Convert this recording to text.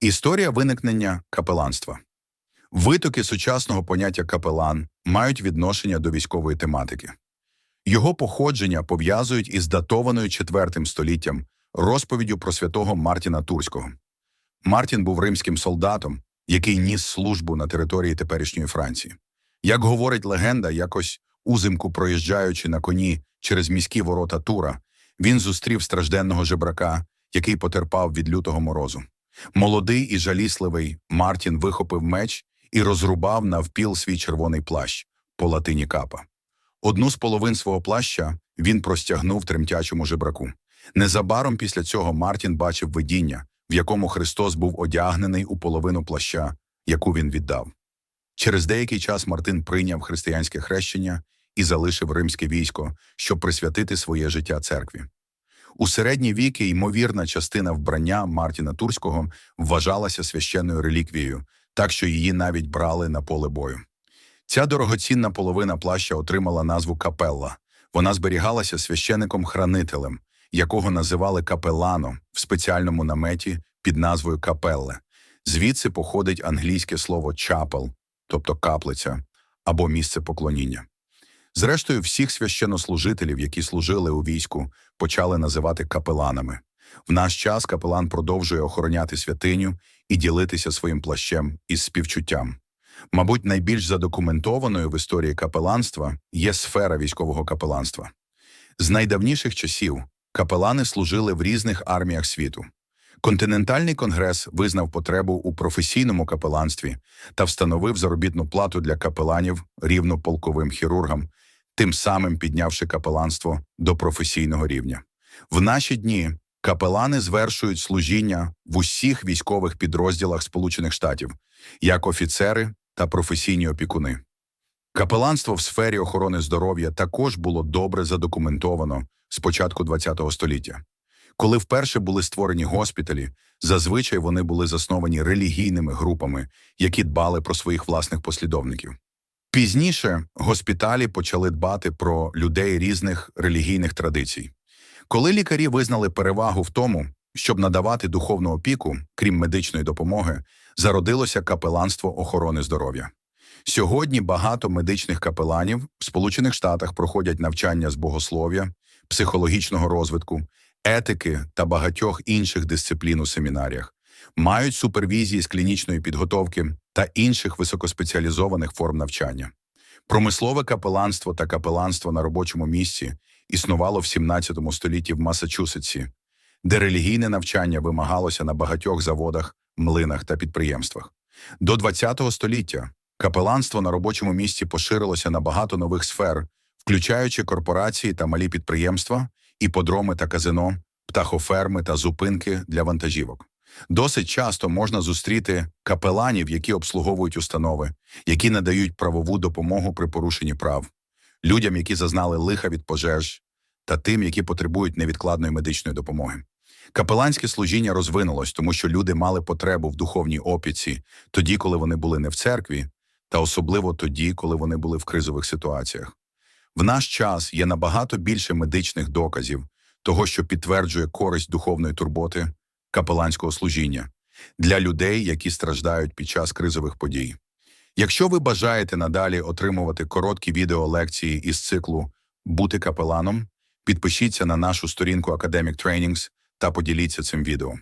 Історія виникнення капеланства. Витоки сучасного поняття капелан мають відношення до військової тематики. Його походження пов'язують із датованою IV століттям розповіддю про святого Мартіна Турського. Мартін був римським солдатом, який ніс службу на території теперішньої Франції. Як говорить легенда, якось узимку проїжджаючи на коні через міські ворота Тура, він зустрів стражденного жебрака, який потерпав від лютого морозу. Молодий і жалісливий Мартін вихопив меч і розрубав навпіл свій червоний плащ по латині капа. Одну з половин свого плаща він простягнув тремтячому жебраку. Незабаром після цього Мартін бачив видіння, в якому Христос був одягнений у половину плаща, яку він віддав. Через деякий час Мартин прийняв християнське хрещення і залишив римське військо, щоб присвятити своє життя церкві. У середні віки ймовірна частина вбрання Мартіна Турського вважалася священною реліквією, так що її навіть брали на поле бою. Ця дорогоцінна половина плаща отримала назву капелла. Вона зберігалася священником-хранителем, якого називали капелано в спеціальному наметі під назвою капелле. Звідси походить англійське слово чапел, тобто каплиця або місце поклоніння. Зрештою, всіх священнослужителів, які служили у війську, почали називати капеланами. В наш час капелан продовжує охороняти святиню і ділитися своїм плащем із співчуттям. Мабуть, найбільш задокументованою в історії капеланства є сфера військового капеланства. З найдавніших часів капелани служили в різних арміях світу. Континентальний конгрес визнав потребу у професійному капеланстві та встановив заробітну плату для капеланів рівно полковим хірургам, тим самим піднявши капеланство до професійного рівня. В наші дні капелани звершують служіння в усіх військових підрозділах Сполучених Штатів як офіцери та професійні опікуни. Капеланство в сфері охорони здоров'я також було добре задокументовано з початку ХХ століття. Коли вперше були створені госпіталі, зазвичай вони були засновані релігійними групами, які дбали про своїх власних послідовників. Пізніше госпіталі почали дбати про людей різних релігійних традицій. Коли лікарі визнали перевагу в тому, щоб надавати духовну опіку, крім медичної допомоги, зародилося капеланство охорони здоров'я. Сьогодні багато медичних капеланів в Сполучених Штатах проходять навчання з богослов'я, психологічного розвитку, етики та багатьох інших дисциплін у семінаріях, мають супервізії з клінічної підготовки та інших високоспеціалізованих форм навчання. Промислове капеланство та капеланство на робочому місці існувало в 17 столітті в Масачусетсі, де релігійне навчання вимагалося на багатьох заводах, млинах та підприємствах. До 20 століття капеланство на робочому місці поширилося на багато нових сфер, включаючи корпорації та малі підприємства, іподроми та казино, птахоферми та зупинки для вантажівок. Досить часто можна зустріти капеланів, які обслуговують установи, які надають правову допомогу при порушенні прав, людям, які зазнали лиха від пожеж, та тим, які потребують невідкладної медичної допомоги. Капеланське служіння розвинулось, тому що люди мали потребу в духовній опіці тоді, коли вони були не в церкві, та особливо тоді, коли вони були в кризових ситуаціях. В наш час є набагато більше медичних доказів того, що підтверджує користь духовної турботи капеланського служіння для людей, які страждають під час кризових подій. Якщо ви бажаєте надалі отримувати короткі відеолекції із циклу Бути капеланом, підпишіться на нашу сторінку Academic Trainings та поділіться цим відео.